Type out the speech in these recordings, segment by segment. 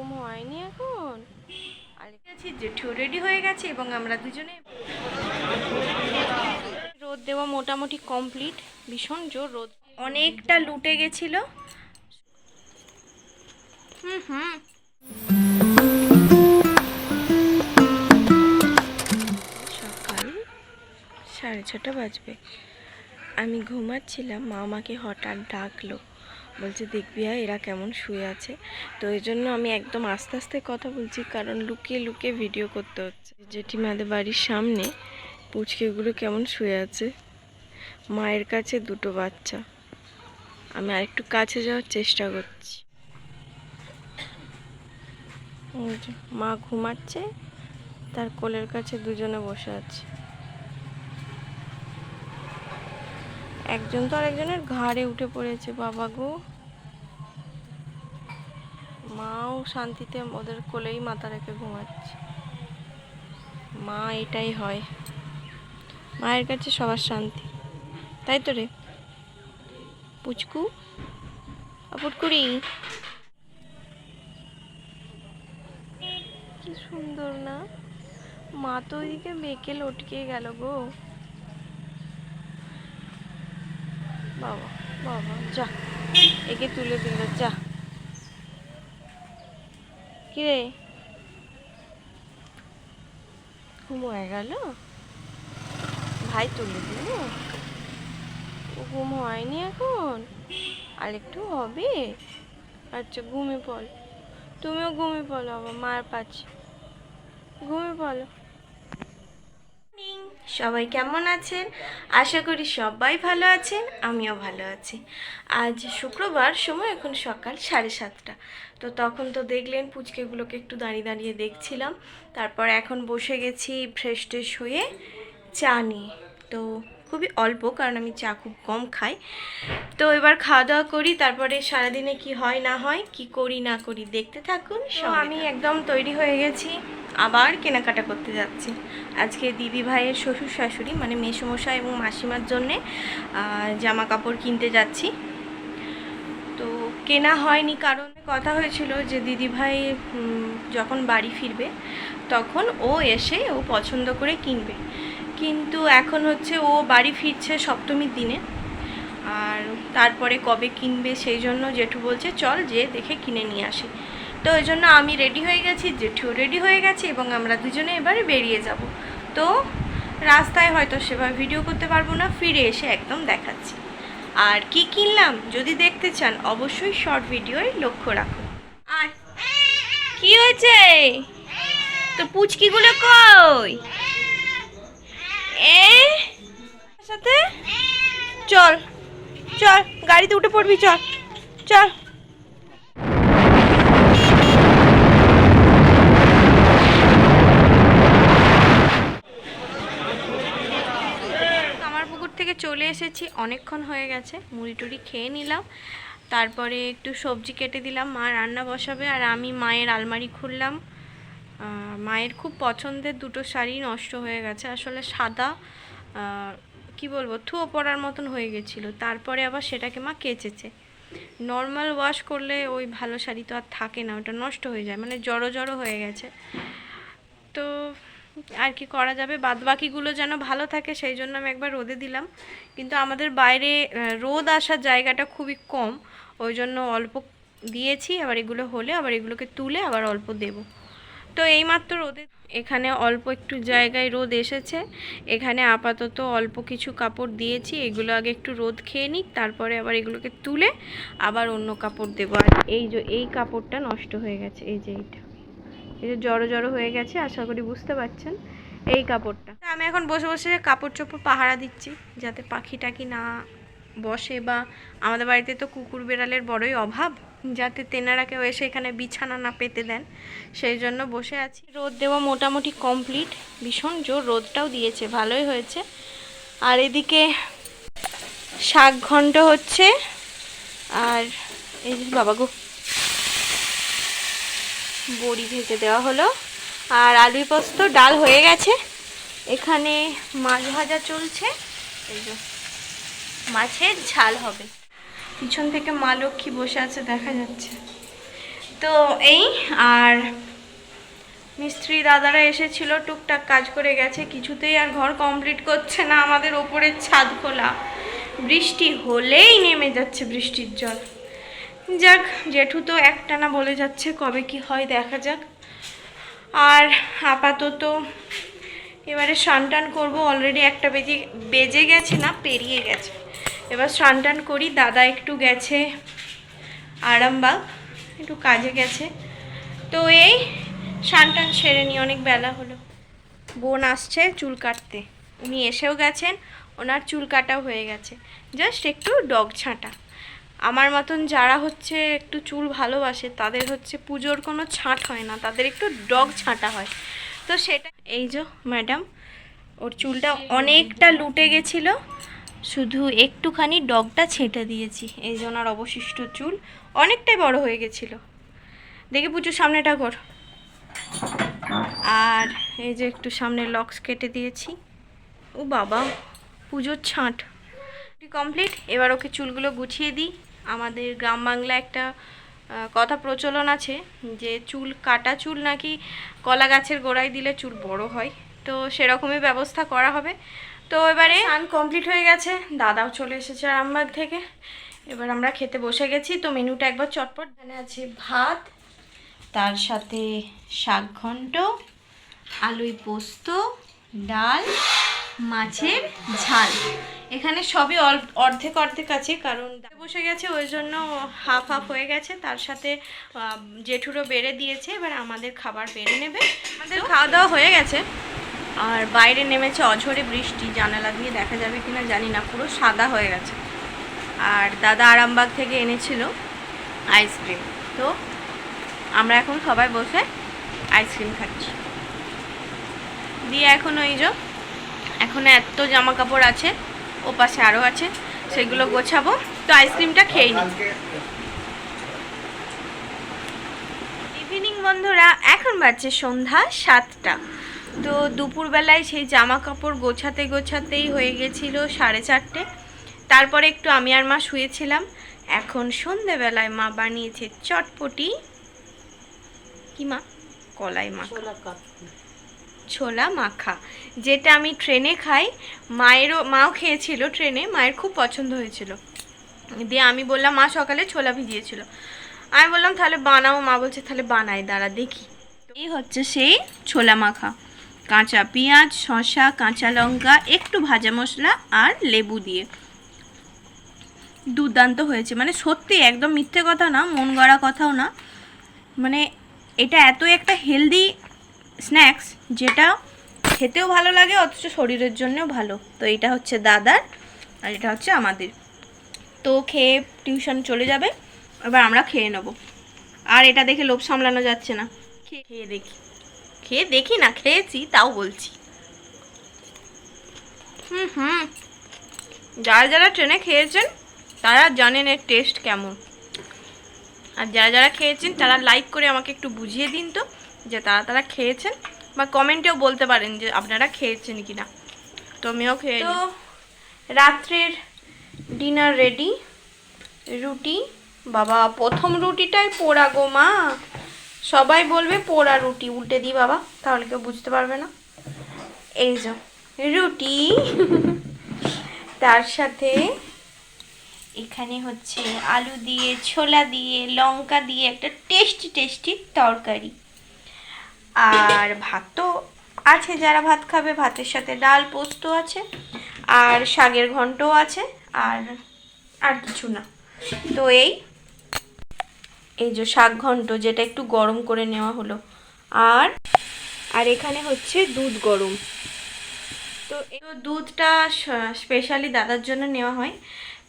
ঘুম হয়নি এখন। আর গেছি জেঠু রেডি হয়ে গেছে এবং আমরা দুজনে রোদ দেওয়া মোটামুটি কমপ্লিট ভীষণ জোর রোদ। অনেকটা লুটে গেছিল। হুম হুম। সকাল সাড়ে ছটা বাজবে। আমি ঘুমাচ্ছিলাম মা আমাকে হঠাৎ ডাকলো। বলছে, দেখবি আয় এরা কেমন শুয়ে আছে। তো এই জন্য আমি একদম আস্তে আস্তে কথা বলছি, কারণ লুকিয়ে লুকিয়ে ভিডিও করতে হচ্ছে। জেঠিমাদের বাড়ির সামনে পুচকেগুলো কেমন শুয়ে আছে। মায়ের কাছে দুটো বাচ্চা। আমি আরেকটু কাছে যাওয়ার চেষ্টা করছি। মা ঘুমাচ্ছে, তার কোলের কাছে দুজনে বসে আছে। একজন তো আরেকজনের ঘাড়ে উঠে পড়েছে, বাবা গো। মাও শান্তিতে ওদের কোলেই মাথা রেখে ঘুমাচ্ছে। মা, এটাই হয়। মায়ের কাছে সবার শান্তি। তাই তো রে? পুচকু? পুটকুড়ি কি সুন্দর না? মা তো ওইদিকে বেঁকে লটকে গেল গো। বাবা বাবা, যা। একে তুলে দিল, যা। কিরে ঘুম হয়ে গেল? ভাই তুলে দিল? ঘুম হয়নি এখন? আর একটু হবে? আচ্ছা ঘুমে পড়। তুমিও ঘুমিয়ে পড়ো আবার মার পাচ্ছি ঘুমিয়ে পড়ো। সবাই কেমন আছেন? আশা করি সবাই ভালো আছেন, আমিও ভালো আছি। আজ শুক্রবার, সময় এখন সকাল সাড়ে সাতটা। তো তখন তো দেখলেন পুচকেগুলোকে একটু দাঁড়িয়ে দাঁড়িয়ে দেখছিলাম। তারপর এখন বসে গেছি ফ্রেশ ট্রেশ হয়ে চা নিয়ে। তো খুবই অল্প কারণ আমি চা খুব কম খাই। তো এবার খাওয়া দাওয়া করি তারপরে সারাদিনে কি হয় না হয় কি করি না করি দেখতে থাকুন। আমি একদম তৈরি হয়ে গেছি আবার কেনাকাটা করতে যাচ্ছি। আজকে দিদি ভাইয়ের শ্বশুর শাশুড়ি মানে মেসোমশাই এবং মাসিমার জন্যে জামা কাপড় কিনতে যাচ্ছি। তো কেনা হয়নি কারণ কথা হয়েছিল যে দিদি ভাই যখন বাড়ি ফিরবে তখন ও এসে ও পছন্দ করে কিনবে। কিন্তু এখন হচ্ছে ও বাড়ি ফিরছে সপ্তমীর দিনে। আর তারপরে কবে কিনবে সেই জন্য জেঠু বলছে, চল যে দেখে কিনে নিয়ে আসি। তো ওই জন্য আমি রেডি হয়ে গেছি জেঠুও রেডি হয়ে গেছে এবং আমরা দুজনে এবারে বেরিয়ে যাব। তো রাস্তায় হয়তো সেভাবে ভিডিও করতে পারব না, ফিরে এসে একদম দেখাচ্ছি। আর কি কিনলাম যদি দেখতে চান, অবশ্যই শর্ট ভিডিওয় লক্ষ্য রাখুন। আর কি হয়েছে? তো পুচকিগুলো কই? সাথে? চল চল, গাড়িতে উঠে পড়বি, চল চল। আমার পুকুর থেকে চলে এসেছি, অনেকক্ষণ হয়ে গেছে, মুড়ি টুড়ি খেয়ে নিলাম। তারপরে একটু সবজি কেটে দিলাম, মা রান্না বসাবে আর আমি মায়ের আলমারি খুললাম। মায়ের খুব পছন্দের দুটো শাড়ি নষ্ট হয়ে গেছে। আসলে সাদা কি বলব, থুয়ো পড়ার মতন হয়ে গেছিল। তারপরে আবার সেটাকে মা কেচেছে। নর্মাল ওয়াশ করলে ওই ভালো শাড়ি তো আর থাকে না, ওটা নষ্ট হয়ে যায় মানে জড়ো জড়ো হয়ে গেছে। তো আর কি করা যাবে? বাদ বাকিগুলো যেন ভালো থাকে, সেই জন্য আমি একবার রোদে দিলাম। কিন্তু আমাদের বাইরে রোদ আসার জায়গাটা খুবই কম। ওই জন্য অল্প দিয়েছি, আবার এগুলো হলে আবার এগুলোকে তুলে আবার অল্প দেব। তো এইমাত্র রোদে এখানে অল্প একটু জায়গায় রোদ এসেছে। এখানে আপাতত অল্প কিছু কাপড় দিয়েছি। এগুলো আগে একটু রোদ খেয়ে নিক, তারপরে আবার এগুলোকে তুলে আবার অন্য কাপড় দেবো। আর এই যে, এই কাপড়টা নষ্ট হয়ে গেছে, এই যে এইটা। এই যে জড়ো জড়ো হয়ে গেছে, আশা করি বুঝতে পারছেন। এই কাপড়টা। আমি এখন বসে বসে কাপড় চোপড় পাহারা দিচ্ছি, যাতে পাখি টাকি না বসে বা আমাদের বাড়িতে তো কুকুর বেড়ালের বড়ই অভাব। যাতে তেনারা কেউ এসে এখানে বিছানা না পেতে দেন, সেই জন্য বসে আছি। রোদ দেওয়া মোটামুটি কমপ্লিট ভীষণ জোর, রোদটাও দিয়েছে, ভালোই হয়েছে। আর এদিকে শাক ঘন্ট হচ্ছে। আর এই বাবা গো, বড়ি ভেজে দেওয়া হলো। আর আলু পোস্ত, ডাল হয়ে গেছে। এখানে মাছ ভাজা চলছে। এই মাছের ঝাল হবে। পিছন থেকে মা লক্ষ্মী বসে আছে, দেখা যাচ্ছে। তো এই, আর মিস্ত্রি দাদারা এসেছিল, টুকটাক কাজ করে গেছে, কিছুতেই আর ঘর কমপ্লিট করছে না, আমাদের ওপরের ছাদ খোলা। বৃষ্টি হলেই নেমে যাচ্ছে বৃষ্টির জল। যাক, জেঠু তো একটানা বলে যাচ্ছে, কবে কি হয় দেখা যাক। আর আপাতত এবারে স্নান টান করব অলরেডি একটা বেজে বেজে গেছে না, পেরিয়ে গেছে। এবার স্নান টান করি, দাদা একটু গেছে, আরামবাগ, একটু কাজে গেছে। তো এই স্নান টান সেরে নিয়ে অনেক বেলা হলো। বোন আসছে চুল কাটতে, উনি এসেও গেছেন, ওনার চুল কাটাও হয়ে গেছে। জাস্ট একটু ডগ ছাঁটা। আমার মতন যারা হচ্ছে একটু চুল ভালোবাসে, তাদের হচ্ছে পুজোর কোনো ছাঁট হয় না, তাদের একটু ডগ ছাঁটা হয়। তো সেটা, এই যে ম্যাডাম, ওর চুলটা অনেকটা লুটে গেছিল শুধু একটুখানি ডগটা ছেঁটে দিয়েছি, এই যে ওনার অবশিষ্ট চুল, অনেকটাই বড় হয়ে গেছিল। দেখে পুজোর সামনেটা কর আর এই যে একটু সামনে লক্স কেটে দিয়েছি। ও বাবা, পুজোর ছাঁট। কমপ্লিট, এবার ওকে চুলগুলো গুছিয়ে দিই। আমাদের গ্রাম বাংলা একটা কথা প্রচলন আছে যে চুল কাটা চুল নাকি কলা গাছের গোড়ায় দিলে চুল বড় হয়। তো সেরকমই ব্যবস্থা করা হবে। তো এবারে আন কমপ্লিট হয়ে গেছে। দাদাও চলে এসেছে আরামবাগ থেকে। এবার আমরা খেতে বসে গেছি। তো মেনুটা একবার চটপট। এখানে আছে ভাত, তার সাথে শাক ঘন্ট, আলুই পোস্ত, ডাল, মাছের ঝাল। এখানে সবই অর্ধেক অর্ধেক আছে, কারণ বসে গেছে, ওই জন্য হাফ হাফ হয়ে গেছে। তার সাথে জেঠুরও বেড়ে দিয়েছে। এবার আমাদের খাবার বেড়ে নেবে। আমাদের খাওয়া দাওয়া হয়ে গেছে। আর বাইরে নেমেছে অঝরে বৃষ্টি, জানালা দিয়ে দেখা যাবে কিনা জানি না, পুরো সাদা হয়ে গেছে। আর দাদা আরামবাগ থেকে এনেছিল আইসক্রিম। তো আমরা এখন সবাই বসে আইসক্রিম খাচ্ছি। দিয়ে এখন ওই যে, এখন এত জামা কাপড় আছে, ও পাশে আরও আছে, সেগুলো গোছাবো। তো আইসক্রিমটা খেয়ে নিই। ইভিনিং বন্ধুরা, এখন বাজছে সন্ধ্যা সাতটা। তো দুপুরবেলায় সেই জামা কাপড় গোছাতে গোছাতেই হয়ে গেছিল সাড়ে চারটে। তারপরে একটু আমি আর মা শুয়েছিলাম। এখন সন্ধেবেলায় মা বানিয়েছে চটপটি। কি মা? কলাই মা ছোলা মাখা যেটা আমি ট্রেনে খাই। মায়েরও মাও খেয়েছিল ট্রেনে মায়ের খুব পছন্দ হয়েছিল। দিয়ে আমি বললাম মা সকালে ছোলা ভিজিয়েছিল। আমি বললাম তাহলে বানাও। মা বলছে তাহলে বানাই দাঁড়া দেখি। এই হচ্ছে সেই ছোলা মাখা। কাঁচা পেঁয়াজ, শসা, কাঁচা লঙ্কা, একটু ভাজা মশলা আর লেবু দিয়ে। দুর্দান্ত হয়েছে। মানে সত্যি একদম মিথ্যে কথা না, মন গড়া কথাও না। মানে এটা এত একটা হেলদি স্ন্যাক্স যেটা খেতেও ভালো লাগে, অথচ শরীরের জন্যও ভালো। তো এটা হচ্ছে দাদার আর এটা হচ্ছে আমাদের। তো খেয়ে টিউশন চলে যাবে। এবার আমরা খেয়ে নেব। আর এটা দেখে লোভ সামলানো যাচ্ছে না। খেয়ে দেখি। খেয়ে দেখি না খেয়েছি তাও বলছি। হুম হুম। যারা যারা ট্রেনে খেয়েছেন তারা জানেন এর টেস্ট কেমন। আর যারা যারা খেয়েছেন তারা লাইক করে আমাকে একটু বুঝিয়ে দিন তো যে তারা তারা খেয়েছেন বা কমেন্টেও বলতে পারেন যে আপনারা খেয়েছেন কি না তো আমিও খেয়ে তো রাত্রের ডিনার রেডি রুটি। বাবা প্রথম রুটিটাই পোড়া গো মা। সবাই বলবে পোড়া রুটি, উল্টে দিই বাবা, তাহলে কেউ বুঝতে পারবে না। এই যে রুটি। তার সাথে এখানে হচ্ছে আলু দিয়ে, ছোলা দিয়ে, লঙ্কা দিয়ে একটা টেস্টি টেস্টি তরকারি। আর ভাত তো আছে, যারা ভাত খাবে, ভাতের সাথে ডাল পোস্ত আছে, আর শাকের ঘন্টও আছে, আর আর কিছু না। তো এই এই যে শাক ঘন্ট, যেটা একটু গরম করে নেওয়া হলো। আর আর এখানে হচ্ছে দুধ গরম। তো এই দুধটা স্পেশালি দাদার জন্য নেওয়া হয়।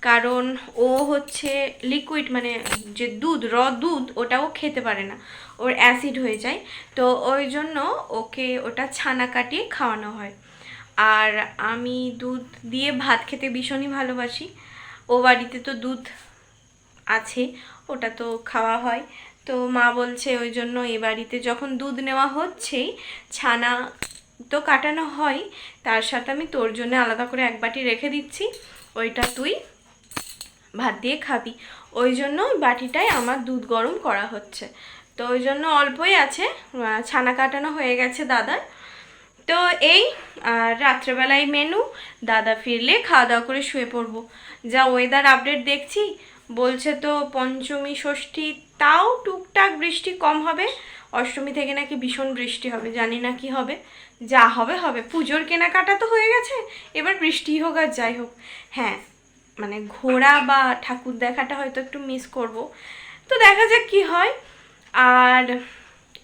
কারণ ও হচ্ছে লিকুইড মানে যে দুধ র দুধ, ওটাও খেতে পারে না। ওর অ্যাসিড হয়ে যায়। তো ওই জন্য ওকে ওটা ছানা কাটিয়ে খাওয়ানো হয়। আর আমি দুধ দিয়ে ভাত খেতে ভীষণই ভালোবাসি। ও বাড়িতে তো দুধ আছে, ওটা তো খাওয়া হয়। তো মা বলছে ওই জন্য এ বাড়িতে যখন দুধ নেওয়া হচ্ছেই ছানা তো কাটানো হয়, তার সাথে আমি তোর জন্য আলাদা করে এক বাটি রেখে দিচ্ছি, ওইটা তুই ভাত দিয়ে খাবি। ওই জন্য বাটিটায় আমার দুধ গরম করা হচ্ছে। তো ওই জন্য অল্পই আছে ছানা কাটানো হয়ে গেছে দাদার। তো এই, আর রাত্রেবেলায় মেনু, দাদা ফিরলে খাওয়া দাওয়া করে শুয়ে পড়ব। যা ওয়েদার আপডেট দেখছি বলছে তো পঞ্চমী ষষ্ঠী, তাও টুকটাক বৃষ্টি কম হবে। অষ্টমী থেকে নাকি ভীষণ বৃষ্টি হবে, জানি না কি হবে। যা হবে হবে। পুজোর কেনাকাটা তো হয়ে গেছে, এবার বৃষ্টি হোক আর যাই হোক। হ্যাঁ মানে ঘোরা বা ঠাকুর দেখাটা হয়তো একটু মিস করব। তো দেখা যাক কি হয়। আর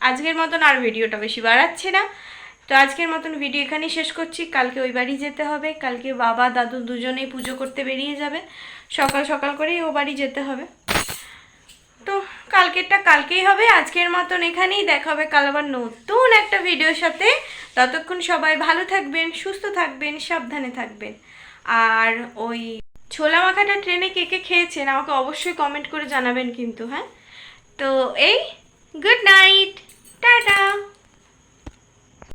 আজকের মতন আর ভিডিওটা বেশি বাড়াচ্ছে না। তো আজকের মতন ভিডিও এখানেই শেষ করছি। কালকে ওই বাড়ি যেতে হবে। কালকে বাবা, দাদু দুজনেই পুজো করতে বেরিয়ে যাবে। সকাল সকাল করেই ও বাড়ি যেতে হবে। তো কালকেরটা কালকেই হবে। আজকের মতন এখানেই দেখা হবে। কাল আবার নতুন একটা ভিডিওর সাথে। ততক্ষণ সবাই ভালো থাকবেন, সুস্থ থাকবেন, সাবধানে থাকবেন। আর ওই ছোলা মাখাটা ট্রেনে কে কে খেয়েছেন আমাকে অবশ্যই কমেন্ট করে জানাবেন কিন্তু হ্যাঁ? তো এই গুড নাইট